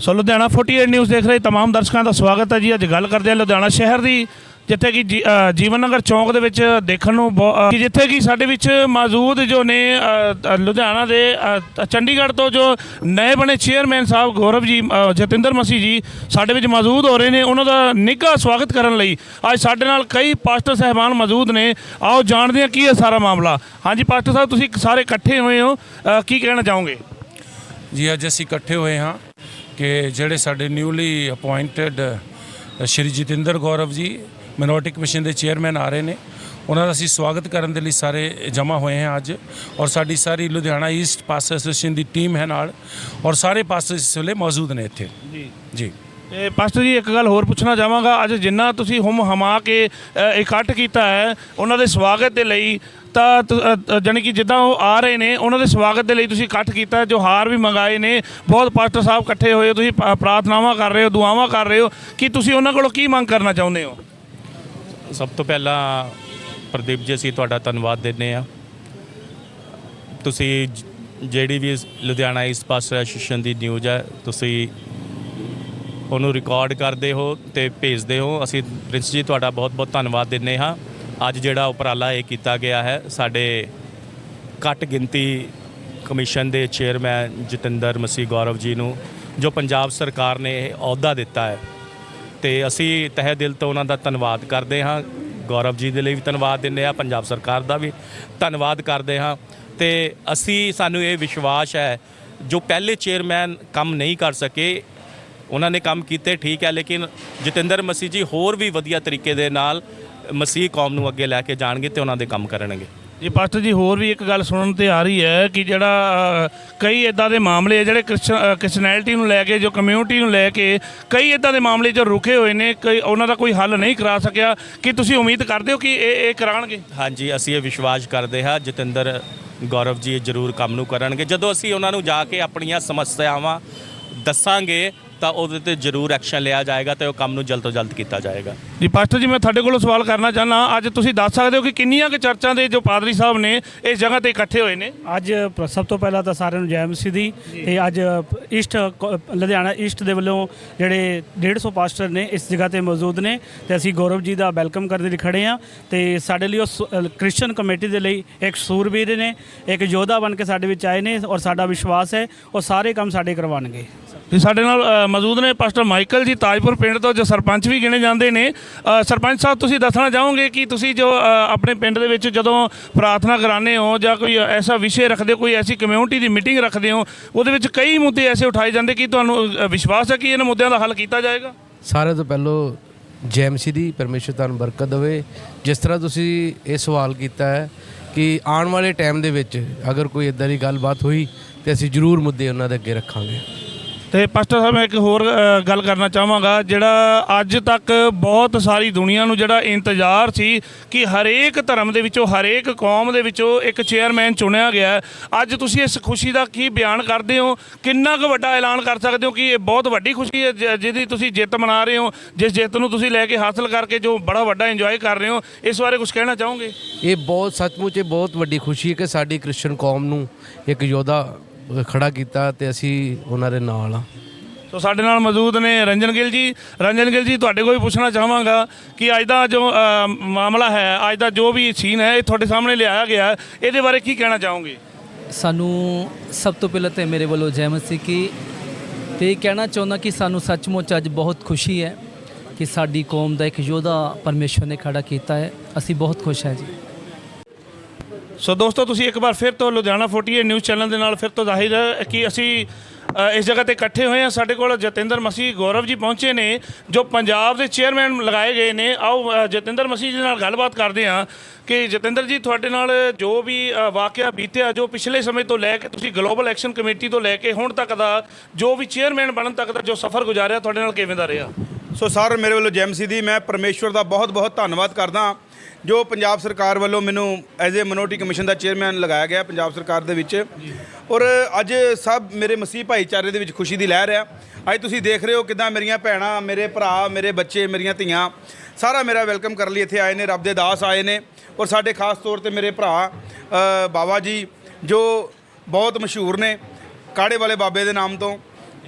So Ludhiana 48 news ਦੇਖ ਰਹੇ ਤਮਾਮ ਦਰਸ਼ਕਾਂ ਦਾ ਸਵਾਗਤ ਹੈ ਜੀ। ਅੱਜ ਗੱਲ ਕਰਦੇ ਹਾਂ ਲੁਧਿਆਣਾ ਸ਼ਹਿਰ ਦੀ, ਜਿੱਥੇ ਕਿ ਜੀ- ਜੀਵਨ ਨਗਰ ਚੌਂਕ ਦੇ ਵਿੱਚ ਦੇਖਣ ਨੂੰ ਬਹੁ- ਜਿੱਥੇ ਕਿ ਸਾਡੇ ਵਿੱਚ ਮੌਜੂਦ ਜੋ ਨੇ ਲੁਧਿਆਣਾ ਦੇ ਚੰਡੀਗੜ੍ਹ ਤੋਂ ਜੋ ਨਏ ਬਣੇ ਚੇਅਰਮੈਨ ਸਾਹਿਬ ਗੌਰਵ ਜੀ ਜਤਿੰਦਰ ਮਸੀਹ ਜੀ ਸਾਡੇ ਵਿੱਚ ਮੌਜੂਦ ਹੋ ਰਹੇ ਨੇ। ਉਹਨਾਂ ਦਾ ਨਿੱਘਾ ਸਵਾਗਤ ਕਰਨ ਲਈ ਅੱਜ ਸਾਡੇ ਨਾਲ ਕਈ ਪਾਸਟਰ ਸਹਿਬਾਨ ਮੌਜੂਦ ਨੇ। ਆਓ ਜਾਣਦੇ ਹਾਂ ਕੀ ਹੈ ਸਾਰਾ ਮਾਮਲਾ। ਹਾਂਜੀ ਪਾਸਟਰ ਸਾਹਿਬ, ਤੁਸੀਂ ਸਾਰੇ ਇਕੱਠੇ ਹੋਏ ਹੋ। ਕੀ ਕਹਿਣਾ ਚਾਹੋਗੇ? ਜੀ, ਅੱਜ ਅਸੀਂ ਇਕੱਠੇ ਹੋਏ ਹਾਂ। ਕਿ ਜਿਹੜੇ ਸਾਡੇ newly appointed Shri Jatinder Gaurav ji minority commission ਦੇ ਚੇਅਰਮੈਨ ਆ ਰਹੇ ਨੇ। ਉਹਨਾਂ ਦਾ ਅਸੀਂ ਸਵਾਗਤ ਕਰਨ ਦੇ ਲਈ ਸਾਰੇ ਜਮ੍ਹਾਂ ਹੋਏ ਹਾਂ ਅੱਜ। ਔਰ ਸਾਡੀ ਸਾਰੀ ਲੁਧਿਆਣਾ ਈਸਟ ਪਾਸ ਐਸੋਸੀਏਸ਼ਨ ਦੀ ਟੀਮ ਹੈ ਨਾਲ। ਔਰ ਸਾਰੇ ਪਾਸ ਇਸ ਵੇਲੇ ਮੌਜੂਦ ਨੇ ਇੱਥੇ। ਜੀ। ਜੀ। ਤੇ ਪਾਸਟਰ ਜੀ ਇੱਕ ਗੱਲ ਹੋਰ ਪੁੱਛਣਾ ਚਾਹਾਂਗਾ। ਅੱਜ ਜਿੰਨਾ ਤੁਸੀਂ ਹੁਮ ਹਮਾ ਕੇ ਇਕੱਠ ਕੀਤਾ ਹੈ ਉਹਨਾਂ ਦੇ ਸਵਾਗਤ ਦੇ ਲਈ ਤਾਂ ਤ- ਜਾਣੀ ਕਿ ਜਿੱਦਾਂ ਉਹ ਆ ਰਹੇ ਨੇ, ਉਹਨਾਂ ਦੇ ਸਵਾਗਤ ਦੇ ਲਈ ਤੁਸੀਂ ਇਕੱਠ ਕੀਤਾ, ਜੋ ਹਾਰ ਵੀ ਮੰਗਾਏ ਨੇ, ਬਹੁਤ ਪਾਸਟਰ ਸਾਹਿਬ ਇਕੱਠੇ ਹੋਏ ਤੁਸੀਂ ਪ੍ਰਾਰਥਨਾਵਾਂ ਕਰ ਰਹੇ ਹੋ, ਦੁਆਵਾਂ ਕਰ ਰਹੇ ਹੋ, ਕਿ ਤੁਸੀਂ ਉਹਨਾਂ ਕੋਲੋਂ ਕੀ ਮੰਗ ਕਰਨਾ ਚਾਹੁੰਦੇ ਹੋ? ਸਭ ਤੋਂ ਪਹਿਲਾਂ ਪ੍ਰਦੀਪ ਜੀ, ਅਸੀਂ ਤੁਹਾਡਾ ਧੰਨਵਾਦ ਦਿੰਦੇ ਆ ਤੁਸੀਂ ਜਿਹੜੀ ਵੀ ਲੁਧਿਆਣਾ ਇਸ ਪਾਸ ਐਸੋਸੀਏਸ਼ਨ ਦੀ ਨਿਊਜ਼ ਹੈ, ਤੁਸੀਂ ਉਹਨੂੰ ਰਿਕਾਰਡ ਕਰਦੇ ਹੋ ਤੇ ਭੇਜਦੇ ਹੋ। ਅਸੀਂ ਪ੍ਰਿੰਸ ਜੀ, ਤੁਹਾਡਾ ਬਹੁਤ ਬਹੁਤ ਧੰਨਵਾਦ ਦਿੰਦੇ ਹਾਂ। ਅੱਜ ਜਿਹੜਾ ਉਪਰਾਲਾ ਇਹ ਕੀਤਾ ਗਿਆ ਹੈ, ਸਾਡੇ ਘੱਟ ਗਿਣਤੀ ਕਮਿਸ਼ਨ ਦੇ ਚੇਅਰਮੈਨ ਜਤਿੰਦਰ ਮਸੀਹ ਗੌਰਵ ਜੀ ਨੂੰ, ਜੋ ਪੰਜਾਬ ਸਰਕਾਰ ਨੇ ਇਹ ਅਹੁਦਾ ਦਿੱਤਾ ਹੈ। ਤੇ ਅਸੀਂ ਤਹਿ ਦਿਲ ਤੋਂ ਉਹਨਾਂ ਦਾ ਧੰਨਵਾਦ ਕਰਦੇ ਹਾਂ। ਗੌਰਵ ਜੀ ਦੇ ਲਈ ਵੀ ਧੰਨਵਾਦ ਦਿੰਦੇ ਹਾਂ, ਪੰਜਾਬ ਸਰਕਾਰ ਦਾ ਵੀ ਧੰਨਵਾਦ ਕਰਦੇ ਹਾਂ। ਤੇ ਅਸੀਂ, ਸਾਨੂੰ ਇਹ ਵਿਸ਼ਵਾਸ ਹੈ, ਜੋ ਪਹਿਲੇ ਚੇਅਰਮੈਨ ਕੰਮ ਨਹੀਂ ਕਰ ਸਕੇ, ਉਹਨਾਂ ਨੇ ਕੰਮ ਕੀਤੇ ਠੀਕ ਹੈ, ਲੇਕਿਨ ਜਤਿੰਦਰ ਮਸੀਹ ਜੀ ਹੋਰ ਵੀ ਵਧੀਆ ਤਰੀਕੇ ਦੇ ਨਾਲ ਮਸੀਹ ਕੌਮ ਨੂੰ ਅੱਗੇ ਲੈ ਕੇ ਜਾਣਗੇ ਤੇ ਉਹਨਾਂ ਦੇ ਕੰਮ ਕਰਨਗੇ। ਜੀ ਪਾਸਟਰ ਜੀ ਹੋਰ ਵੀ ਇੱਕ ਗੱਲ ਸੁਣਨ ਤੇ ਆ ਰਹੀ ਹੈ ਕਿ ਜਿਹੜਾ ਅ, ਕਈ ਇਦਾਂ ਦੇ ਮਾਮਲੇ ਆ ਜਿਹੜੇ ਕ੍ਰਿਸਚਨੈਲਿਟੀ ਨੂੰ ਲੈ ਕੇ ਜੋ ਕਮਿਊਨਿਟੀ ਨੂੰ ਲੈ ਕੇ ਕਈ ਇਦਾਂ ਦੇ ਮਾਮਲੇ ਜੋ ਰੁਕੇ ਹੋਏ ਨੇ ਕਈ ਉਹਨਾਂ ਦਾ ਕੋਈ ਹੱਲ ਨਹੀਂ ਕਰਾ ਸਕਿਆ। ਕਿ ਤੁਸੀਂ ਉਮੀਦ ਕਰਦੇ ਹੋ ਕਿ ਇਹ ਇਹ ਕਰਾਣਗੇ ਹਾਂਜੀ ਅਸੀਂ ਇਹ ਵਿਸ਼ਵਾਸ ਕਰਦੇ ਹਾਂ ਜਤਿੰਦਰ ਗੌਰਵ ਜੀ ਜ਼ਰੂਰ ਕੰਮ ਨੂੰ ਕਰਨਗੇ। ਜਦੋਂ ਅਸੀਂ ਉਹਨਾਂ ਨੂੰ ਜਾ ਕੇ ਆਪਣੀਆਂ ਸਮੱਸਿਆਵਾਂ ਦੱਸਾਂਗੇ ਤਾਂ ਉਹਦੇ ਤੇ ਜ਼ਰੂਰ ਐਕਸ਼ਨ ਲਿਆ ਜਾਏਗਾ ਤੇ ਉਹ ਕੰਮ ਨੂੰ ਜਲਦ ਤੋਂ ਜਲਦ ਕੀਤਾ ਜਾਏਗਾ। ਜੀ ਪਾਸਟਰ ਜੀ ਮੈਂ ਤੁਹਾਡੇ ਕੋਲੋਂ ਸਵਾਲ ਕਰਨਾ ਚਾਹਨਾ ਅੱਜ ਤੁਸੀਂ ਦੱਸ ਸਕਦੇ ਹੋ ਕਿ ਕਿੰਨੀਆਂ ਕੁ ਚਰਚਾਂ ਦੇ ਜੋ ਪਾਦਰੀ ਸਾਹਿਬ ਨੇ ਇਸ ਜਗ੍ਹਾ ਤੇ ਇਕੱਠੇ ਹੋਏ ਨੇ? ਅੱਜ ਸਭ ਤੋਂ ਪਹਿਲਾਂ ਤਾਂ ਸਾਰਿਆਂ ਨੂੰ ਜੈ ਮਸੀਹ ਦੀ ਤੇ ਅੱਜ ਈਸਟ ਕ- ਲੁਧਿਆਣਾ ਈਸਟ ਦੇ ਵੱਲੋਂ ਜਿਹੜੇ 150 ਪਾਸਟਰ ਨੇ ਇਸ ਜਗ੍ਹਾ ਤੇ ਮੌਜੂਦ ਨੇ ਤੇ ਅਸੀਂ ਗੌਰਵ ਜੀ ਦਾ ਵੈਲਕਮ ਕਰਦੇ ਲਈ ਖੜੇ ਆ ਤੇ ਸਾਡੇ ਲਈ ਉਹ ਕ੍ਰਿਸਚੀਅਨ ਕਮੇਟੀ ਦੇ ਲਈ ਇੱਕ ਸੂਰਬੀਰ ਨੇ ਇੱਕ ਯੋਧਾ ਬਣ ਕੇ ਸਾਡੇ ਵਿੱਚ ਆਏ ਨੇ ਔਰ ਸਾਡਾ ਵਿਸ਼ਵਾਸ ਹੈ ਉਹ ਸਾਰੇ ਕੰਮ ਸਾਡੇ ਕਰਵਾਉਣਗੇ। ਜੀ ਸਾਡੇ ਨਾਲ ਅ, ਮੌਜੂਦ ਨੇ ਪਾਸਟਰ ਮਾਈਕਲ ਜੀ, ਤਾਜਪੁਰ ਪਿੰਡ ਤੋਂ ਜੋ ਸਰਪੰਚ ਵੀ ਗਿਣੇ ਜਾਂਦੇ ਨੇ। ਸਰਪੰਚ ਸਾਹਿਬ, ਤੁਸੀਂ ਦੱਸਣਾ ਚਾਹੋਗੇ ਕਿ ਤੁਸੀਂ ਜੋ ਆਪਣੇ ਪਿੰਡ ਦੇ ਵਿੱਚ ਜਦੋਂ ਪ੍ਰਾਰਥਨਾ ਕਰਾਉਂਦੇ ਹੋ ਜਾਂ ਕੋਈ ਐਸਾ ਵਿਸ਼ੇ ਰੱਖਦੇ ਹੋ, ਕੋਈ ਐਸੀ ਕਮਿਊਨਿਟੀ ਦੀ ਮੀਟਿੰਗ ਰੱਖਦੇ ਹੋ, ਉਹਦੇ ਵਿੱਚ ਕਈ ਮੁੱਦੇ ਐਸੇ ਉਠਾਏ ਜਾਂਦੇ ਕਿ ਤੁਹਾਨੂੰ ਵਿਸ਼ਵਾਸ ਹੈ ਕਿ ਇਹਨਾਂ ਮੁੱਦਿਆਂ ਦਾ ਹੱਲ ਕੀਤਾ ਜਾਏਗਾ? ਸਾਰਿਆਂ ਤੋਂ ਪਹਿਲਾਂ ਜੈਮਸੀ ਦੀ ਪਰਮੇਸ਼ਰ ਤੁਹਾਨੂੰ ਬਰਕਤ ਦੇਵੇ। ਜਿਸ ਤਰ੍ਹਾਂ ਤੁਸੀਂ ਇਹ ਸਵਾਲ ਕੀਤਾ ਹੈ ਕਿ ਆਉਣ ਵਾਲੇ ਟਾਈਮ ਦੇ ਵਿੱਚ ਅਗਰ ਕੋਈ ਇਦਾਂ ਦੀ ਗੱਲਬਾਤ ਹੋਈ, ਤੇ ਅਸੀਂ ਜ਼ਰੂਰ ਮੁੱਦੇ ਉਹਨਾਂ ਦੇ ਅੱਗੇ ਰੱਖਾਂਗੇ। ਤੇ ਪਾਸਟਰ ਸਾਹਿਬ ਮੈਂ ਇੱਕ ਹੋਰ ਅ, ਗੱਲ ਕਰਨਾ ਚਾਹਾਂਗਾ ਜਿਹੜਾ ਅੱਜ ਤੱਕ ਬਹੁਤ ਸਾਰੀ ਦੁਨੀਆ ਨੂੰ ਜਿਹੜਾ ਇੰਤਜ਼ਾਰ ਸੀ ਕਿ ਹਰੇਕ ਧਰਮ ਦੇ ਵਿੱਚੋਂ ਹਰੇਕ ਕੌਮ ਦੇ ਵਿੱਚੋਂ ਇੱਕ ਚੇਅਰਮੈਨ ਚੁਣਿਆ ਗਿਆ ਹੈ। ਅੱਜ ਤੁਸੀਂ ਇਸ ਖੁਸ਼ੀ ਦਾ ਕੀ ਬਿਆਨ ਕਰਦੇ ਹੋ ਕਿੰਨਾ ਕੁ ਵੱਡਾ ਐਲਾਨ ਕਰ ਸਕਦੇ ਹੋ ਕਿ ਇਹ ਬਹੁਤ ਵੱਡੀ ਖੁਸ਼ੀ ਹੈ ਜ- ਜਿਹਦੀ ਤੁਸੀਂ ਜਿੱਤ ਮਨਾ ਰਹੇ ਹੋ ਜਿਸ ਜਿੱਤ ਨੂੰ ਤੁਸੀਂ ਲੈ ਕੇ ਹਾਸਲ ਕਰਕੇ ਜੋ ਬੜਾ ਵੱਡਾ ਇੰਜੋਏ ਕਰ ਰਹੇ ਹੋ ਇਸ ਬਾਰੇ ਕੁਝ ਕਹਿਣਾ ਚਾਹੋਗੇ ਇਹ ਬਹੁਤ ਸੱਚਮੁੱਚ ਇਹ ਬਹੁਤ ਵੱਡੀ ਖੁਸ਼ੀ ਹੈ ਕਿ ਸਾਡੀ ਕ੍ਰਿਸਚਨ ਕੌਮ ਨੂੰ ਇੱਕ ਯੋਧਾ ਖੜਾ ਕੀਤਾ ਤੇ ਅਸੀਂ ਉਹਨਾਂ ਦੇ ਨਾਲ ਆ ਸੋ ਸਾਡੇ ਨਾਲ ਮੌਜੂਦ ਨੇ ਰੰਜਨ ਗਿੱਲ ਜੀ। ਰੰਜਨ ਗਿੱਲ ਜੀ ਤੁਹਾਡੇ ਕੋਲ ਵੀ ਪੁੱਛਣਾ ਚਾਹਾਂਗਾ ਕਿ ਅੱਜ ਦਾ ਜੋ ਅ, ਮਾਮਲਾ ਹੈ ਅੱਜ ਦਾ ਜੋ ਵੀ ਸੀਨ ਹੈ ਇਹ ਤੁਹਾਡੇ ਸਾਹਮਣੇ ਲਿਆਇਆ ਗਿਆ। ਹੈ। ਇਹਦੇ ਬਾਰੇ ਕੀ ਕਹਿਣਾ ਚਾਹੋਗੇ? ਸਾਨੂੰ ਸਭ ਤੋਂ ਪਹਿਲਾਂ ਤੇ ਮੇਰੇ ਵੱਲੋਂ ਜੈ ਮਸੀਹ ਕੀ ਤੇ ਇਹ ਕਹਿਣਾ ਚਾਹੁੰਦਾ ਕਿ ਸਾਨੂੰ ਸੱਚਮੁੱਚ ਅੱਜ ਬਹੁਤ ਖੁਸ਼ੀ ਹੈ ਕਿ ਸਾਡੀ ਕੌਮ ਦਾ ਇੱਕ ਯੋਧਾ ਪਰਮੇਸ਼ਵਰ ਨੇ ਖੜਾ ਕੀਤਾ ਹੈ। ਅਸੀਂ ਬਹੁਤ ਖੁਸ਼ ਹਾਂ ਜੀ। ਸੋ ਦੋਸਤੋ ਤੁਸੀਂ ਇੱਕ ਵਾਰ ਫਿਰ ਤੋਂ ਲੁਧਿਆਣਾ 48 ਨਿਊਜ਼ ਚੈਨਲ ਦੇ ਨਾਲ ਫਿਰ ਤੋਂ ਜ਼ਾਹਿਰ ਹੈ ਕਿ ਅਸੀਂ ਅ, ਇਸ ਜਗ੍ਹਾ ਤੇ ਇਕੱਠੇ ਹੋਏ ਹਾਂ। ਸਾਡੇ ਕੋਲ ਜਤਿੰਦਰ ਮਸੀਹ ਗੌਰਵ ਜੀ ਪਹੁੰਚੇ ਨੇ ਜੋ ਪੰਜਾਬ ਦੇ ਚੇਅਰਮੈਨ ਲਗਾਏ ਗਏ ਨੇ। ਆਓ ਅ, ਜਤਿੰਦਰ ਮਸੀਹ ਜੀ ਨਾਲ ਗੱਲਬਾਤ ਕਰਦੇ ਹਾਂ ਕਿ ਜਤਿੰਦਰ ਜੀ ਤੁਹਾਡੇ ਨਾਲ ਜੋ ਵੀ ਅ, ਵਾਕਿਆ ਬੀਤਿਆ ਜੋ ਪਿਛਲੇ ਸਮੇਂ ਤੋਂ ਲੈ ਕੇ ਤੁਸੀਂ ਗਲੋਬਲ ਐਕਸ਼ਨ ਕਮੇਟੀ ਤੋਂ ਲੈ ਕੇ ਹੁਣ ਤੱਕ ਦਾ ਜੋ ਵੀ ਚੇਅਰਮੈਨ ਬਣਨ ਤੱਕ ਦਾ ਜੋ ਸਫ਼ਰ ਗੁਜ਼ਾਰਿਆ ਤੁਹਾਡੇ ਨਾਲ ਕਿਵੇਂ ਦਾ ਰਿਹਾ? ਸੋ ਸਰ ਮੇਰੇ ਵੱਲੋਂ ਜੈਮਸੀ ਦੀ ਮੈਂ ਪਰਮੇਸ਼ਵਰ ਦਾ ਬਹੁਤ ਬਹੁਤ ਧੰਨਵਾਦ ਕਰਦਾ ਜੋ ਪੰਜਾਬ ਸਰਕਾਰ ਵੱਲੋਂ ਮੈਨੂੰ ਐਜ਼ ਏ ਮਨੋਰਟੀ ਕਮਿਸ਼ਨ ਦਾ ਚੇਅਰਮੈਨ ਲਗਾਇਆ ਗਿਆ ਪੰਜਾਬ ਸਰਕਾਰ ਦੇ ਵਿੱਚ। ਔਰ ਅੱਜ ਸਭ ਮੇਰੇ ਮਸੀਹ ਭਾਈਚਾਰੇ ਦੇ ਵਿੱਚ ਖੁਸ਼ੀ ਦੀ ਲਹਿਰ ਆ ਅੱਜ ਤੁਸੀਂ ਦੇਖ ਰਹੇ ਹੋ ਕਿਦਾਂ ਮੇਰੀਆਂ ਭੈਣਾਂ, ਮੇਰੇ ਭਰਾ, ਮੇਰੇ ਬੱਚੇ, ਮੇਰੀਆਂ ਧੀਆਂ, ਸਾਰਾ ਮੇਰਾ ਵੈਲਕਮ ਕਰਨ ਲਈ ਇੱਥੇ ਆਏ ਨੇ, ਰੱਬ ਦੇ ਦਾਸ ਆਏ ਨੇ। ਔਰ ਸਾਡੇ ਖਾਸ ਤੌਰ ਤੇ ਮੇਰੇ ਭਰਾ ਬਾਬਾ ਜੀ, ਜੋ ਬਹੁਤ ਮਸ਼ਹੂਰ ਨੇ, ਕਾੜੇ ਵਾਲੇ ਬਾਬੇ ਦੇ ਨਾਮ ਤੋਂ।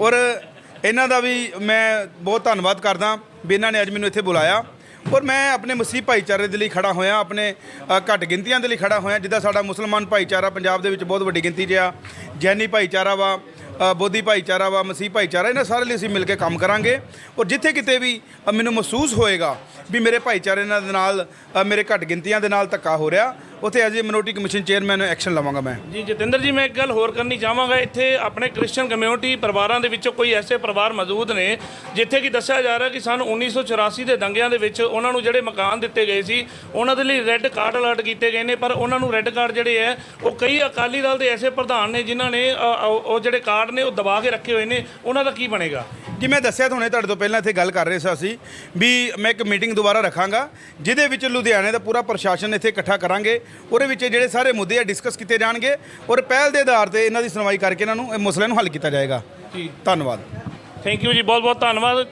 ਔਰ ਇਹਨਾਂ ਦਾ ਵੀ ਮੈਂ ਬਹੁਤ ਧੰਨਵਾਦ ਕਰਦਾ ਵੀ ਇਹਨਾਂ ਨੇ ਅੱਜ ਮੈਨੂੰ ਇੱਥੇ ਬੁਲਾਇਆ। ਔਰ ਮੈਂ ਆਪਣੇ ਮਸੀਹ ਭਾਈਚਾਰੇ ਦੇ ਲਈ ਖੜਾ ਹੋਇਆ, ਆਪਣੇ ਘੱਟ ਗਿਣਤੀਆਂ ਦੇ ਲਈ ਖੜਾ ਹੋਇਆ, ਜਿੱਦਾਂ ਸਾਡਾ ਮੁਸਲਮਾਨ ਭਾਈਚਾਰਾ ਪੰਜਾਬ ਦੇ ਵਿੱਚ ਬਹੁਤ ਵੱਡੀ ਗਿਣਤੀ 'ਚ ਆ। ਜੈਨੀ ਭਾਈਚਾਰਾ ਵਾ ਬੋਧੀ ਭਾਈਚਾਰਾ ਵਾ, ਮਸੀਹ ਭਾਈਚਾਰਾ, ਇਹਨਾਂ ਸਾਰੇ ਲਈ ਅਸੀਂ ਮਿਲ ਕੇ ਕੰਮ ਕਰਾਂਗੇ। ਔਰ ਜਿੱਥੇ ਕਿਤੇ ਵੀ ਮੈਨੂੰ ਮਹਿਸੂਸ ਹੋਏਗਾ ਵੀ ਮੇਰੇ ਭਾਈਚਾਰੇ ਨਾਲ ਦੇ ਨਾਲ ਮੇਰੇ ਘੱਟ ਗਿਣਤੀਆਂ ਦੇ ਨਾਲ ਧੱਕਾ ਹੋ ਰਿਹਾ ਉੱਥੇ as a minority commission chairman action ਲਵਾਂਗਾ ਮੈਂ। ਜੀ, ਜਤਿੰਦਰ ਜੀ, ਮੈਂ ਇੱਕ ਗੱਲ ਹੋਰ ਕਰਨੀ ਚਾਹਾਂਗਾ। ਇੱਥੇ ਆਪਣੇ ਕ੍ਰਿਸਚੀਅਨ ਕਮਿਊਨਿਟੀ ਪਰਿਵਾਰਾਂ ਦੇ ਵਿੱਚੋਂ ਕੋਈ ਐਸੇ ਪਰਿਵਾਰ ਮੌਜੂਦ ਨੇ, ਜਿੱਥੇ ਕਿ ਦੱਸਿਆ ਜਾ ਰਿਹਾ ਕਿ ਸਨ 1984 ਦੇ ਦੰਗਿਆਂ ਦੇ ਵਿੱਚ ਉਹਨਾਂ ਨੂੰ ਜਿਹੜੇ ਮਕਾਨ ਦਿੱਤੇ ਗਏ ਸੀ, ਉਹਨਾਂ ਦੇ ਲਈ ਰੈੱਡ ਕਾਰਡ ਅਲਰਟ ਕੀਤੇ ਗਏ ਨੇ, ਪਰ ਉਹਨਾਂ ਨੂੰ ਰੈੱਡ ਕਾਰਡ ਜਿਹੜੇ ਹੈ, ਉਹ ਕਈ ਅਕਾਲੀ ਦਲ ਦੇ ਐਸੇ ਪ੍ਰਧਾਨ ਨੇ ਜਿਨ੍ਹਾਂ ਨੇ ਉਹ ਜਿਹੜੇ ਕਾਰਡ ਨੇ, ਉਹ ਦਬਾ ਕੇ ਰੱਖੇ ਹੋਏ ਨੇ। ਉਹਨਾਂ ਦਾ ਕੀ ਬਣੇਗਾ? ਜੀ ਮੈਂ ਦੱਸਿਆ ਤੁਹਾਨੂੰ ਤੁਹਾਡੇ ਤੋਂ ਪਹਿਲਾਂ ਇੱਥੇ ਗੱਲ ਕਰ ਰਹੇ ਸੀ ਅਸੀਂ ਵੀ ਮੈਂ ਇੱਕ ਮੀਟਿੰਗ ਦੁਬਾਰਾ ਰੱਖਾਂਗਾ ਜਿਹਦੇ ਵਿੱਚ ਲੁਧਿਆਣੇ ਦਾ ਪੂਰਾ ਪ੍ਰਸ਼ਾਸਨ ਇੱਥੇ ਇਕੱਠਾ ਕਰਾਂਗੇ ਉਹਦੇ ਵਿੱਚ ਜਿਹੜੇ ਸਾਰੇ ਮੁੱਦੇ ਆ ਡਿਸਕਸ ਕੀਤੇ ਜਾਣਗੇ ਔਰ ਪਹਿਲ ਦੇ ਆਧਾਰ ਤੇ ਇਹਨਾਂ ਦੀ ਸੁਣਵਾਈ ਕਰਕੇ ਇਹਨਾਂ ਨੂੰ ਇਹ ਮਸਲੇ ਨੂੰ ਹੱਲ ਕੀਤਾ ਜਾਏਗਾ। ਜੀ। ਧੰਨਵਾਦ। ਥੈਂਕ ਯੂ ਜੀ ਬਹੁਤ ਬਹੁਤ ਧੰਨਵਾਦ।